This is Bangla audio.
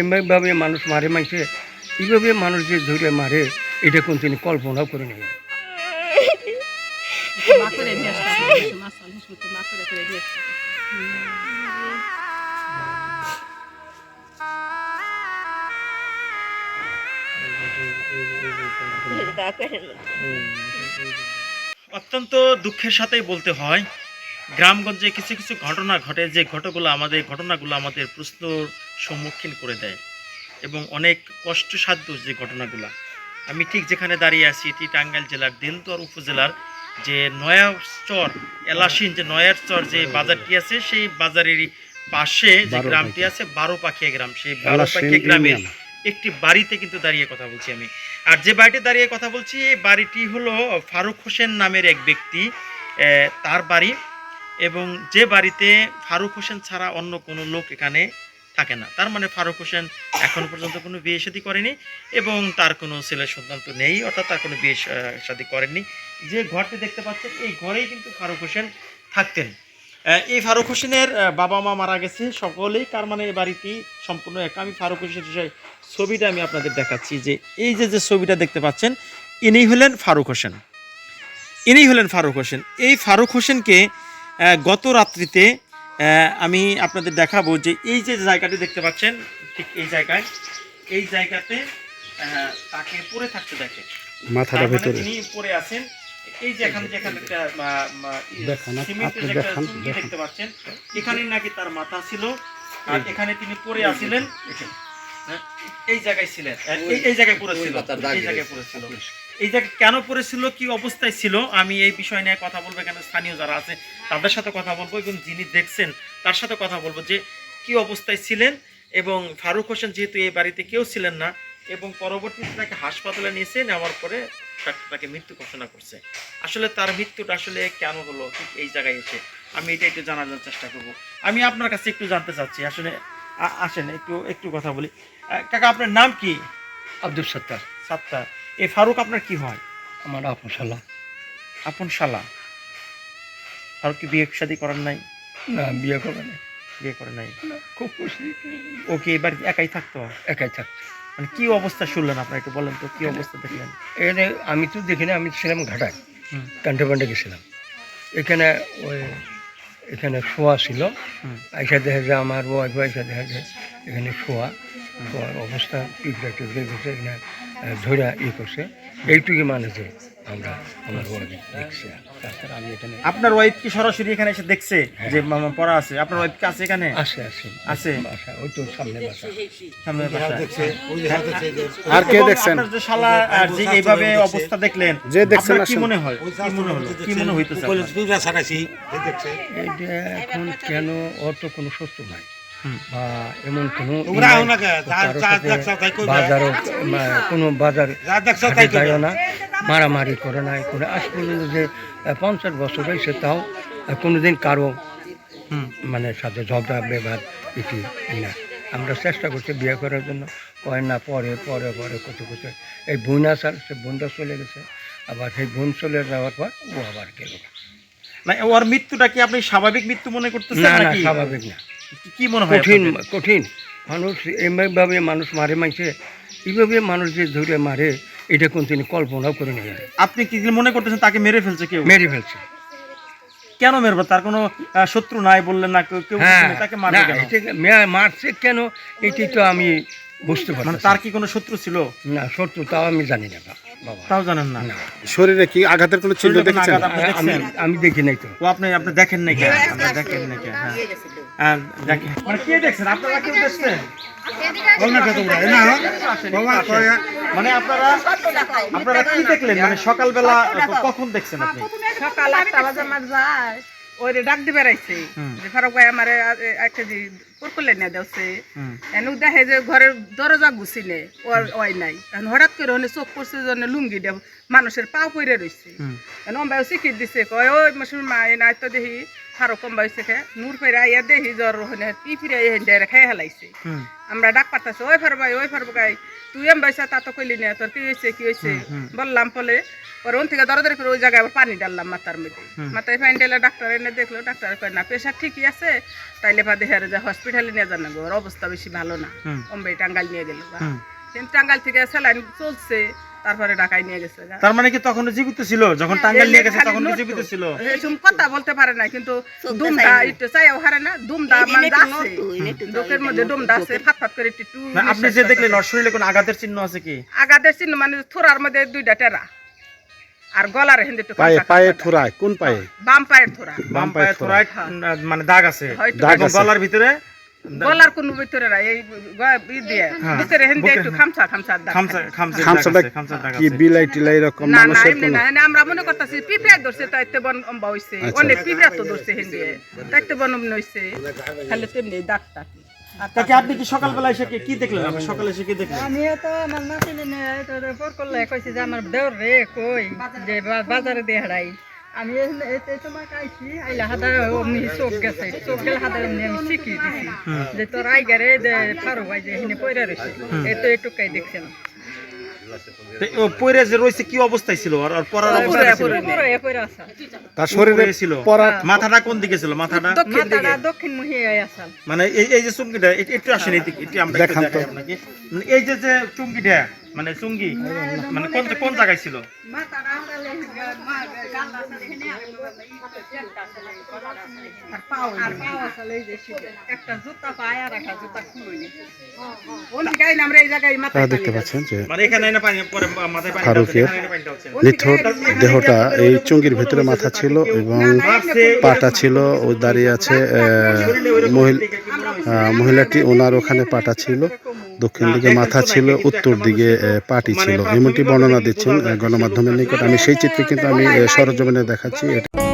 এমনিভাবে মানুষ মারে মাইছে, এইভাবে মানুষ যে ধরে মারে, এটা কোন তিনি কল্পনাও করে নেই। অত্যন্ত দুঃখের সাথেই বলতে হয় গ্রামগঞ্জে কিছু কিছু ঘটনা ঘটে যে ঘটনাগুলো আমাদের ঘটনাগুলো আমাদের প্রশ্নর সম্মুখীন করে দেয় এবং অনেক কষ্টসাধ্য যে ঘটনাগুলো। আমি ঠিক যেখানে দাঁড়িয়ে আছি এটি টাঙ্গাইল জেলার দিলদুয়ার উপজেলার যে নয়াচর এলাসিন যে নয়ারচর যে বাজারটি আছে সেই বাজারেরই পাশে যে গ্রামটি আছে বারো পাখিয়া গ্রাম। সেই বারো পাখিয়া গ্রামে একটি বাড়িতে কিন্তু দাঁড়িয়ে কথা বলছি আমি। আর যে বাড়িতে দাঁড়িয়ে কথা বলছি এই বাড়িটি হলো ফারুক হোসেন নামের এক ব্যক্তি তার বাড়ি এবং যে বাড়িতে ফারুক হোসেন ছাড়া অন্য কোনো লোক এখানে থাকে না। তার মানে ফারুক হোসেন এখন পর্যন্ত কোনো বিয়ে শাদী করেনি এবং তার কোনো ছেলে সন্তান তো নেই, অর্থাৎ তার কোনো বিয়ে শাদী করেননি। যে ঘরটি দেখতে পাচ্ছেন, এই ঘরেই কিন্তু ফারুক হোসেন থাকতেন। এই ফারুক হোসেনের বাবা মা মারা গেছে, সকলেই, তার মানে এই বাড়িটি সম্পূর্ণ একা। আমি ফারুক হোসেনের সেই ছবিটা আমি আপনাদের দেখাচ্ছি, যে এই যে যে ছবিটা দেখতে পাচ্ছেন, ইনি হলেন ফারুক হোসেন। ইনি হলেন ফারুক হোসেন। এই ফারুক হোসেনকে গত রাত্রিতে আমি আপনাদের দেখাবো যে এই যে জায়গাটি দেখতে পাচ্ছেন ঠিক এই জায়গায় এই জায়গাতে তাকে পড়ে থাকতে দেখে। মাথাটা মানে ভেতরে। তিনি পড়ে আছেন। এই যে এখানে যেখানে একটা সিমেন্টের আপনি যে একটা চুঙ্গি দেখতে পাচ্ছেন এখানে নাকি তার মাথা ছিল। আর এখানে তিনি পড়ে আছিলেন। হ্যাঁ, এই জায়গায় ছিলেন। এই- এই জায়গায় পড়েছিল এই জায়গায় পড়েছিল এই কেন পড়েছিল কি অবস্থায় ছিল আমি এই বিষয় নিয়ে কথা বলব এখানে স্থানীয় যারা আছে তাদের সাথে কথা বলব এবং যিনি দেখছেন তার সাথে কথা বলব যে কি অবস্থায় ছিলেন এবং ফারুক হোসেন যেহেতু এই বাড়িতে কেউ ছিলেন না এবং পরবর্তীতে তাকে হাসপাতালে নিয়েছে নেওয়ার পরে ডাক্তার তাকে মৃত্যু ঘোষণা করছে। আসলে তার মৃত্যুটা আসলে কেন হলো ঠিক এই জায়গায় এসে আমি এটা একটু জানার চেষ্টা করব। আমি আপনার কাছে একটু জানতে চাচ্ছি আসলে আসেন একটু একটু কথা বলি। কাকা আপনার নাম কি? আব্দুল সত্তার। সাতটা এই ফারুক আপনার কি হয়? আমার আপন শালা। আপন শালা? ফারুক কি বিয়ে শাদী করার নাই? না বিয়ে করে না বিয়ে করে নাই? খুব খুশি। ও কি এবার একাই থাকতো? একাই থাকতো। মানে কি অবস্থা শুনলেন আপনার একটু বলেন তো কি অবস্থা দেখলেন? এখানে আমি তো দেখিনি আমি ছিলাম ঘাটায়। কান্টে পান্ডে গেছিলাম। এখানে ওই এখানে শোয়া ছিল। আইসা দেখা যায় আমার ওয়াইফ আইসা দেখা যায় এখানে শোয়া। শোয়ার অবস্থা টিপড়া টিপড়ে গেছে এখানে ধইরা ইয়ে করছে এইটুকু মানে যে আমরা আমার ওয়াইফ দেখছি তাছাড়া আমি এখানে আপনার ওয়াইফ কি সরাসরি এখানে এসে দেখছে যে মামা পড়া আছে? আপনার ওয়াইফ কি আছে এখানে? আসে আছে? বাসা ওই তো সামনে বাসা। সামনে বাসায়। আর কে দেখছেন? আপনার যে শালা আর যে এইভাবে অবস্থা দেখলেন যে দেখছেন কি মনে হয়? কি মনে হলো? কি মনে হইতেছে আপনার? এটা এখন কেন অত কোনো শত্রু নাই। বা এমন কোনো কোনো বাজার যা দেখছ ঘাটে তাই করবে। যায়ও না মারামারি করে নাই করে আজ পর্যন্ত যে পঞ্চাশ বছর হয়েছে তাও কোনোদিন কারও। মানে সাথে ঝগড়া ব্যবহার এটি না। আমরা চেষ্টা করছি বিয়ে করার জন্য কয় না পরে পরে পরে কত কত। এই বোন আসার সে বোনটা চলে গেছে আবার সেই বোন চলে যাওয়ার পর ও আবার গেল। না ওর মৃত্যুটা কি আপনি স্বাভাবিক মৃত্যু মনে করতেছেন না স্বাভাবিক না। কি- মনে হয় কঠিন কঠিন। মানুষ এমনিভাবে মানুষ মারে মাইছে এইভাবে মানুষ যে ধরে মারে এটা কোন তিনি কল্পনাও করে নেই আপনি কি মনে করতেছেন তাকে মেরে ফেলছে কেউ? মেরে ফেলছে। কেন মেরবে তার কোনো শত্রু নাই বললেন না কেউ কেউ হ্যাঁ তাকে মারবে মারছে কেন? এটি তো আমি বুঝতে মানে তার কি কোনো শত্রু ছিল? না সত্য তাও আমি জানি না। তাও জানেন না। শরীরে কি আঘাতের কোনো চিহ্ন দেখেছেন? আমি আমি দেখি নাই তো। ও আপনি আপনি দেখেন নাকি আপনি দেখেন নাকি হ্যাঁ। হ্যাঁ, দেখেন। মানে কে দেখছেন? আপনারা কেউ দেখছেন? বল না কে তোমরা, এ না, বাবা, কয়- মানে আপনারা আপনারা কি দেখলেন? মানে সকালবেলা কখন দেখছেন আপনি? সকাল আটটা বাজে আমার যায় ওই রে ডাক দিবে রাইছে। যে ফারুক ভাই আমার এক কেজি কুরকুলে নিয়ে দেওছে। হুম। দেখে যে ঘরের দরজা গুছিলে ওর ওই নাই। হঠাৎ করে ওনে চোখ পড়ছে জন্য লুঙ্গি দেব মানুষের পা পইরে রইছে। হুম। এখন অম্বাই শিখির দিছে কয় ওই মুসলিম মা নাই তো দেখি ফারুক কম্বাই শেখে নূর ফেরা আইয়া দেখি জ্বর হনে পি ফিরে হেন খাই হেলাইছে। আমরা ডাক পাঠাচ্ছি ওই ফার ভাই ওই ফার ভাই তুই এম বাইসা তা তো কইলি না তোর কি হয়েছে কি হয়েছে বললাম পরে পরে ওন থেকে দরদরি করে ওই জায়গায় আবার পানি ডাললাম মাথার মধ্যে। মাথায় পানি ডালে ডাক্তার এনে দেখল ডাক্তার কয় না প্রেশার ঠিকই আছে তাইলে পা দেখে যে হসপিটালে নিয়ে যান না ওর অবস্থা বেশি ভালো না। অম্বে টাঙ্গাল নিয়ে গেল কিন্তু টাঙ্গাল থেকে স্যালাইন চলছে তারপরে ঢাকায় নিয়ে গেছে তার মানে কি তখন জীবিত ছিল? যখন টাঙ্গাইল নিয়ে গেছে তখন জীবিত ছিল। এরকম কথা বলতে পারে না কিন্তু দুমটা একটু চাইও হারে না দুমটা মানে আছে। লোকের মধ্যে দুমটা আছে ফাত ফাত করে একটু আপনি যে দেখলেন ওর শরীরে কোনো আঘাতের চিহ্ন আছে কি? আগাদের চিহ্ন মানে থোড়ার মধ্যে দুইটা টেরা। আর গলার হেন্দে একটু পায়ে পায়ে। থোড়ায় কোন পায়ে? বাম পায়ের থোড়া বাম পায়ে থোড়ায় মানে দাগ আছে। দাগ আছে। গলার ভিতরে গলার কোনো ভিতরে না এই দিয়ে। ভিতরে হেন্দে একটু খামছা খামছা দাগ খামসা খামসা খামসাটা খামসা দাগ কি বিলাই টিলাই এরকম না না মানুষের এমনি কোনো না আমরা মনে করতেছি পিঁপড়া ধরছে তাইতে বন অম্বা হইছে। আচ্ছা। অনেক পিঁপড়া তো ধরছে হেন্দে। তাইতে বন অম্বা হইছে। খালি তেমনি দাগটা কি। আর আপনি কি সকালবেলা এসে কি- দেখলেন? আপনি সকালে এসে কি দেখলেন? আমি তো আমার নাতিনি ফোর করলে কইছি যে আমার দেওর রে কই যে বাজারে দিয়ে হারাই আমি তোমার আইছি আইলা হাদা অমনি চোখ গেছে। চোখ গেলে হাদা অমনি আমি শিখি দিছি। যে তোর আইগারে যে পারো ভাই যে এখানে পয়রা রয়েছে এত তো একটুকাই দেখছেন তো ও যে রয়েছে কি অবস্থায় ছিল? আর পরার ছিল? তার শরীরে ছিল। মাথাটা কোন দিকে ছিল? মাথাটা? মাথাটা দক্ষিণ মুখী আসাল মানে এই এই যে চুঙ্গিটা একটু আসেন আমরা। দেখাই আপনাকে। মানে এই যে যে চুঙ্গিটা মানে চুঙ্গি মানে কোন কোন জায়গায় ছিল? আর পাও আর পাও আসলে এই যে একটা জুতা পায় আর একটা জুতা খুলুনি ওন গাই আমরা এই জায়গায় মাথা আপনারা দেখতে পাচ্ছেন যে মানে এখানে এনে পানি পরে মাথায় পানি ফারুকের। নিথর দেহটা এই চুঙ্গির ভিতরে মাথা ছিল এবং পাটা ছিল ও দাঁড়িয়ে আছে আহ, মহিল- আহ, মহিলাটি ওনার ওখানে পাটা ছিল দক্ষিণ দিকে মাথা ছিল উত্তর দিকে পাটি ছিল। এমনটি বর্ণনা দিচ্ছেন গণমাধ্যমের নিকট। আমি সেই চিত্রে কিন্তু আমি সরজমিনে দেখাচ্ছি এটা।